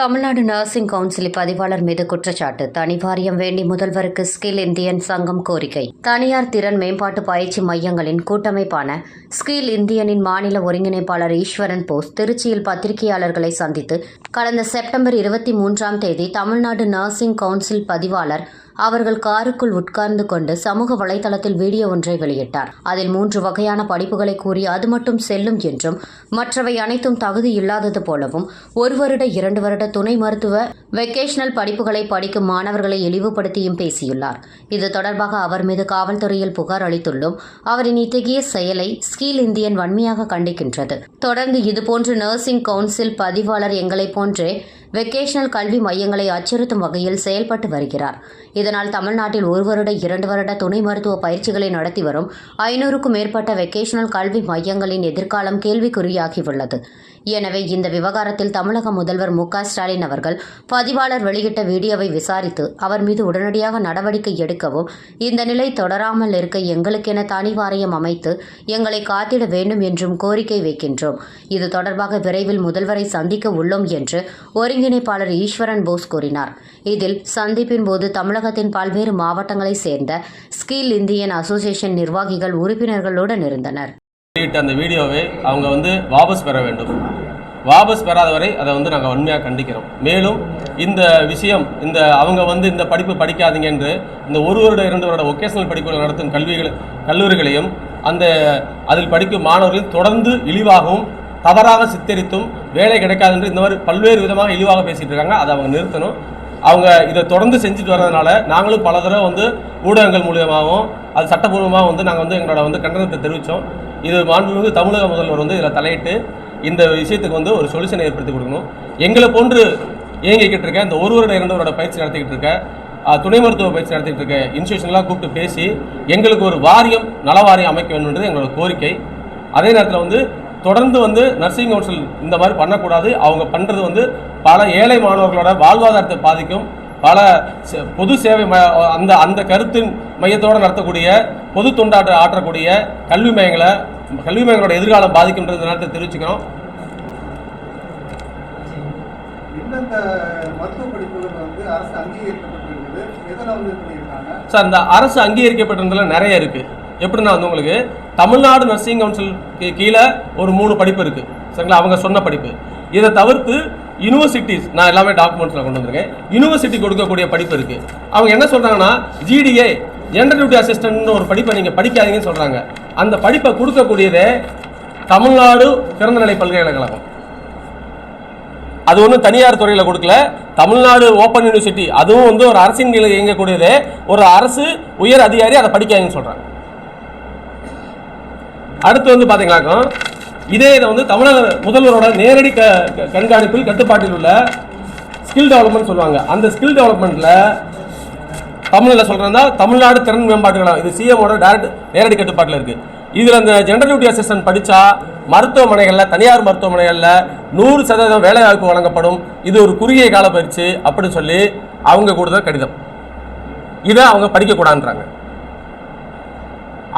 Tamil Nadu nursing council பதிவாளர் மீது குற்றச்சாட்டு. தனி வாரியம் வேண்டி முதல்வருக்கு ஸ்கில் இந்தியன் சங்கம் கோரிக்கை. தனியார் திறன் மேம்பாட்டு பயிற்சி மையங்களின் கூட்டமைப்பான ஸ்கில் இந்தியனின் மாநில ஒருங்கிணைப்பாளர் ஈஸ்வரன் போஸ் திருச்சியில் பத்திரிகையாளர்களை சந்தித்து கடந்த செப்டம்பர் இருபத்தி மூன்றாம் தேதி தமிழ்நாடு நர்சிங் கவுன்சில் பதிவாளர் அவர்கள் காருக்குள் உட்கார்ந்து கொண்டு சமூக வலைதளத்தில் வீடியோ ஒன்றை வெளியிட்டார். அதில் மூன்று வகையான படிப்புகளை கூறி அது மட்டும் செல்லும் என்றும் மற்றவை அனைத்தும் தகுதி இல்லாதது போலவும் ஒரு வருட இரண்டு வருட துணை மருத்துவ வெக்கேஷனல் படிப்புகளை படிக்கும் மாணவர்களை இழிவுபடுத்தியும் பேசியுள்ளார். இது தொடர்பாக அவர் மீது காவல்துறையில் புகார் அளித்துள்ளோம் அவரின் இத்தகைய செயலை ஸ்கீல் இந்தியன் வன்மையாக கண்டிக்கின்றது. தொடர்ந்து இதுபோன்று நர்சிங் கவுன்சில் பதிவாளர் எங்களைப் போன்றே வெக்கேஷனல் கல்வி மையங்களை அச்சுறுத்தும் வகையில் செயல்பட்டு வருகிறார். இதனால் தமிழ்நாட்டில் ஒரு வருட இரண்டு வருட துணை மருத்துவ பயிற்சிகளை நடத்தி வரும் ஐநூறுக்கும் மேற்பட்ட வெக்கேஷனல் கல்வி மையங்களின் எதிர்காலம் கேள்விக்குறியாகியுள்ளது. எனவே இந்த விவகாரத்தில் தமிழக முதல்வர் மு ஸ்டாலின் அவர்கள் பதிவாளர் வெளியிட்ட வீடியோவை விசாரித்து அவர் மீது உடனடியாக நடவடிக்கை எடுக்கவும் இந்த நிலை தொடராமல் இருக்க எங்களுக்கென தனி வாரியம் அமைத்து எங்களை காத்திட வேண்டும் என்றும் கோரிக்கை வைக்கின்றோம். இது தொடர்பாக விரைவில் முதல்வரை சந்திக்க உள்ளோம் என்று ஒருங்கிணைப்பாளர் ஈஸ்வரன் போஸ் கூறினார். இதில் சந்திப்பின் போது தமிழகத்தின் பல்வேறு மாவட்டங்களைச் சேர்ந்த ஸ்கில் இந்தியன் அசோசியேஷன் நிர்வாகிகள் உறுப்பினர்களுடன் இருந்தனர். வெளியிட்ட அந்த வீடியோவை அவங்க வந்து வாபஸ் பெற வேண்டும். வாபஸ் பெறாத வரை அதை வந்து நாங்கள் உண்மையாக கண்டிக்கிறோம். மேலும் இந்த விஷயம் இந்த அவங்க வந்து இந்த படிப்பு படிக்காதீங்க என்று இந்த ஒரு வருட இரண்டு வருட ஒகேஷனல் படிப்புகள் நடத்தும் கல்விகள் கல்லூரிகளையும் அந்த அதில் படிக்கும் மாணவர்களையும் தொடர்ந்து இழிவாகவும் தவறாக சித்தரித்தும் வேலை கிடைக்காது என்று இந்த மாதிரி பல்வேறு விதமாக இழிவாக பேசிகிட்டு இருக்காங்க. அதை அவங்க நிறுத்தணும். அவங்க இதை தொடர்ந்து செஞ்சுட்டு வர்றதுனால நாங்களும் பல தடவை வந்து ஊடகங்கள் மூலியமாகவும் அது சட்டப்பூர்வமாக வந்து நாங்கள் வந்து எங்களோட வந்து கண்டனத்தை தெரிவித்தோம் இது மாண்புமிகு தமிழக முதல்வர் வந்து இதில் தலையிட்டு இந்த விஷயத்துக்கு வந்து ஒரு சொல்யூஷனை ஏற்படுத்தி கொடுக்கணும். எங்களை போன்று இயங்கிக்கிட்டு இருக்க இந்த ஒரு வருட இரண்டு வருட பயிற்சி நடத்திக்கிட்டு இருக்க துணை மருத்துவ பயிற்சி நடத்திட்டு இருக்க இன்ஸ்டியூஷன்லாம் கூப்பிட்டு பேசி எங்களுக்கு ஒரு வாரியம் நல வாரியம் அமைக்க வேண்டும்ன்றது எங்களோட கோரிக்கை. அதே நேரத்தில் வந்து தொடர்ந்து வந்து நர்சிங் கவுன்சில் இந்த மாதிரி பண்ணக்கூடாது. அவங்க பண்ணுறது வந்து பல ஏழை மாணவர்களோட வாழ்வாதாரத்தை பாதிக்கும். பல சே- பொது சேவை ம அந்த அந்த கருத்தின் மையத்தோடு நடத்தக்கூடிய பொது தொண்டாட்ட ஆற்றக்கூடிய கல்வி மையங்களை கல்வி மையங்களோட எதிர்காலம் பாதிக்கும்ன்றது நேரத்தை தெரிவிச்சுக்கிறோம். சார் இந்த அரசு அங்கீகரிக்கப்பட்டிருந்ததுல நிறைய இருக்குது எப்படின்னா வந்து உங்களுக்கு தமிழ்நாடு நர்சிங் கவுன்சில் கீ- கீழே ஒரு மூணு படிப்பு இருக்குது சரிங்களா? அவங்க சொன்ன படிப்பு. இதை தவிர்த்து யூனிவர்சிட்டிஸ் நான் எல்லாமே டாக்குமெண்ட்ஸில் கொண்டு வந்திருக்கேன். யூனிவர்சிட்டி கொடுக்கக்கூடிய படிப்பு இருக்குது அவங்க என்ன சொல்கிறாங்கன்னா ஜிடிஏ ஜெண்டர் டியூட்டி அசிஸ்டன்ட்னு ஒரு படிப்பை நீங்கள் படிக்காதீங்கன்னு சொல்கிறாங்க அந்த படிப்பை கொடுக்கக்கூடியதே தமிழ்நாடு திறந்தநிலை பல்கலைக்கழகம். அது ஒன்றும் தனியார் துறையில் கொடுக்கல. தமிழ்நாடு ஓப்பன் யூனிவர்சிட்டி அதுவும் வந்து ஒரு அரசின் கீழே இயங்கக்கூடியது ஒரு அரசு உயர் அதிகாரி அதை படிக்காங்கன்னு சொல்கிறாங்க அடுத்து வந்து பார்த்தீங்களாக்கும் இதே இதை வந்து தமிழக முதல்வரோட நேரடி க க- கண்காணிப்பில் கட்டுப்பாட்டில் உள்ள ஸ்கில் டெவலப்மெண்ட் சொல்லுவாங்க. அந்த ஸ்கில் டெவலப்மெண்ட்டில் தமிழில் சொல்கிறதா தமிழ்நாடு திறன் மேம்பாட்டு கழகம் இது சிஎமோட டேரக்ட் நேரடி கட்டுப்பாட்டில் இருக்குது இதில் அந்த ஜெனரல் டியூட்டி அசிஸ்டன்ட் படித்தா மருத்துவமனைகளில் தனியார் மருத்துவமனைகளில் நூறு சதவீதம் வேலைவாய்ப்பு வழங்கப்படும். இது ஒரு குறுகிய கால பயிற்சி அப்படின்னு சொல்லி அவங்க கொடுத்த கடிதம். இதை அவங்க படிக்கக்கூடாதுன்றாங்க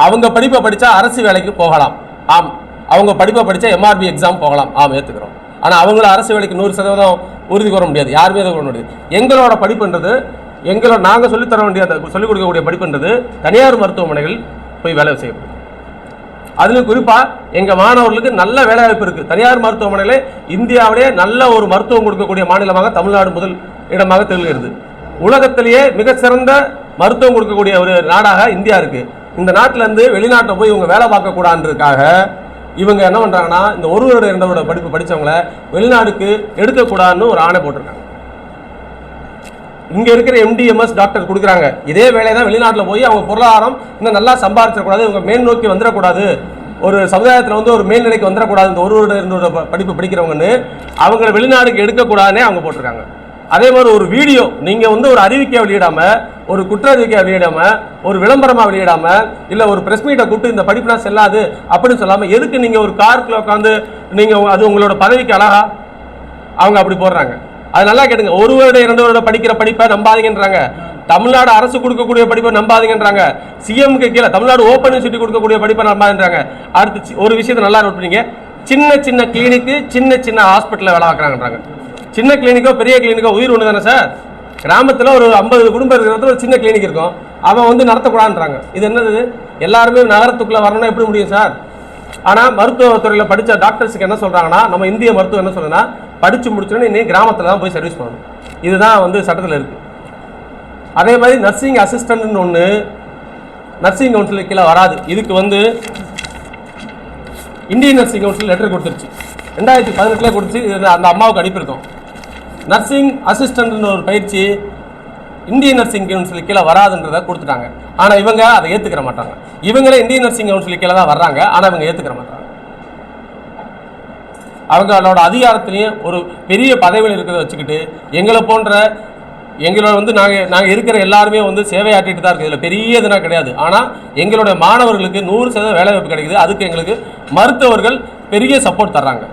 அவங்க படிப்பை படித்தா அரசு வேலைக்கு போகலாம். ஆம். அவங்க படிப்பை படித்தா எம்ஆர்பி எக்ஸாம் போகலாம். ஆம் ஏற்றுக்கிறோம் ஆனால் அவங்கள அரசு வேலைக்கு நூறு சதவீதம் உறுதி கூற முடியாது. யாருமே அதை கூற முடியாது. எங்களோட படிப்புன்றது எங்களை நாங்கள் சொல்லித்தர வேண்டிய அந்த சொல்லிக் கொடுக்கக்கூடிய படிப்புன்றது தனியார் மருத்துவமனைகள் போய் வேலை செய்யப்படும். அதுலேயும் குறிப்பாக எங்கள் மாணவர்களுக்கு நல்ல வேலைவாய்ப்பு இருக்குது தனியார் மருத்துவமனையிலே இந்தியாவிலே நல்ல ஒரு மருத்துவம் கொடுக்கக்கூடிய மாநிலமாக தமிழ்நாடு முதல் இடமாக திகழ்கிறது. உலகத்திலேயே மிக சிறந்த மருத்துவம் கொடுக்கக்கூடிய ஒரு நாடாக இந்தியா இருக்குது இந்த நாட்டிலேருந்து வெளிநாட்டில் போய் இவங்க வேலை பார்க்கக்கூடாதுன்றதுக்காக இவங்க என்ன பண்ணுறாங்கன்னா இந்த ஒரு வருட இரண்டு வருட படிப்பு படித்தவங்கள வெளிநாடுக்கு எடுக்கக்கூடாதுன்னு ஒரு ஆணை போட்டிருக்காங்க. இங்கே இருக்கிற எம்டிஎம்எஸ் டாக்டர் கொடுக்குறாங்க. இதே வேலையை தான் வெளிநாட்டில் போய் அவங்க பொருளாதாரம் இன்னும் நல்லா சம்பாதிச்சிடக்கூடாது இவங்க மேல் நோக்கி வந்துடக்கூடாது. ஒரு சமுதாயத்தில் வந்து ஒரு மேல்நிலைக்கு வந்துடக்கூடாது இந்த ஒரு வருட படிப்பு படிக்கிறவங்கன்னு அவங்கள வெளிநாடுக்கு எடுக்கக்கூடாதுன்னே அவங்க போட்டிருக்காங்க. அதே மாதிரி ஒரு வீடியோ நீங்கள் வந்து ஒரு அறிவிக்கை வெளியிடாமல் ஒரு குற்ற அறிவிக்கை வெளியிடாமல் ஒரு விளம்பரமாக வெளியிடாமல் இல்லை ஒரு பிரஸ் மீட்டை கூப்பிட்டு இந்த படிப்புலாம் செல்லாது அப்படின்னு சொல்லாமல் எதுக்கு நீங்கள் ஒரு காருக்குள்ள உட்காந்து நீங்கள் அது உங்களோட பதவிக்கு அழகா அவங்க அப்படி போடுறாங்க? அது நல்லா கேட்டுங்க. ஒரு வருட இரண்டு வருட படிக்கிற படிப்பை நம்பாதீங்கன்றாங்க. தமிழ்நாடு அரசு கொடுக்கக்கூடிய படிப்பை நம்பாதீங்கன்றாங்க. சிஎம்க்கு கீழே தமிழ்நாடு ஓப்பன் யூனிவர்சிட்டி கொடுக்கக்கூடிய படிப்பை நம்பாதுன்றாங்க அடுத்து சி- ஒரு விஷயத்தை நல்லா நோட் பண்ணீங்க. சின்ன சின்ன கிளினிக்கு சின்ன சின்ன ஹாஸ்பிட்டலில் வேலை பார்க்குறாங்கன்றாங்க. சின்ன கிளினிக்கோ பெரிய கிளினிக்கோ உயிர் ஒன்று தானே சார்? கிராமத்தில் ஒரு ஐம்பது குடும்பம் இருக்கிற ஒரு சின்ன கிளினிக் இருக்கும். அவன் வந்து நடத்தக்கூடாதுன்றாங்க. இது என்னது? எல்லாருமே நகரத்துக்குள்ளே வரணும்னா எப்படி முடியும் சார்? ஆனால் மருத்துவத்துறையில் படித்த டாக்டர்ஸுக்கு என்ன சொல்கிறாங்கன்னா நம்ம இந்திய மருத்துவம் என்ன சொல்லுன்னா படித்து முடிச்சோன்னே நீ கிராமத்தில் தான் போய் சர்வீஸ் பண்ணணும். இதுதான் வந்து சட்டத்தில் இருக்குது அதே மாதிரி நர்சிங் அசிஸ்டன்ட்னு ஒன்று நர்சிங் கவுன்சிலுக்கு கீழே வராது. இதுக்கு வந்து இந்தியன் நர்சிங் கவுன்சில் லெட்டர் கொடுத்துருச்சு. ரெண்டாயிரத்தி பதினெட்டில் கொடுத்து இது அந்த அம்மாவுக்கு அனுப்பியிருக்கோம். நர்சிங் அசிஸ்டன்ட்னு ஒரு பயிற்சி இந்தியன் நர்சிங் கவுன்சில் கீழே வராதுன்றதை கொடுத்துட்டாங்க. ஆனால் இவங்க அதை ஏற்றுக்கிற மாட்டாங்க. இவங்களே இந்தியன் நர்சிங் கவுன்சில் கீழே தான் வர்றாங்க. ஆனால் இவங்க ஏற்றுக்கிற மாட்டாங்க. அவங்களோட அதிகாரத்திலேயே ஒரு பெரிய பதவியில் இருக்கிறத வச்சுக்கிட்டு எங்களை போன்ற எங்களோட வந்து நாங்கள் நாங்கள் இருக்கிற எல்லாருமே வந்து சேவையாற்றிட்டு தான் இருக்குது. இதில் பெரிய இதுனா கிடையாது. ஆனால் எங்களோட மாணவர்களுக்கு நூறு சதவீதம் வேலைவாய்ப்பு கிடைக்குது. அதுக்கு எங்களுக்கு மருத்துவர்கள் பெரிய சப்போர்ட் தர்றாங்க.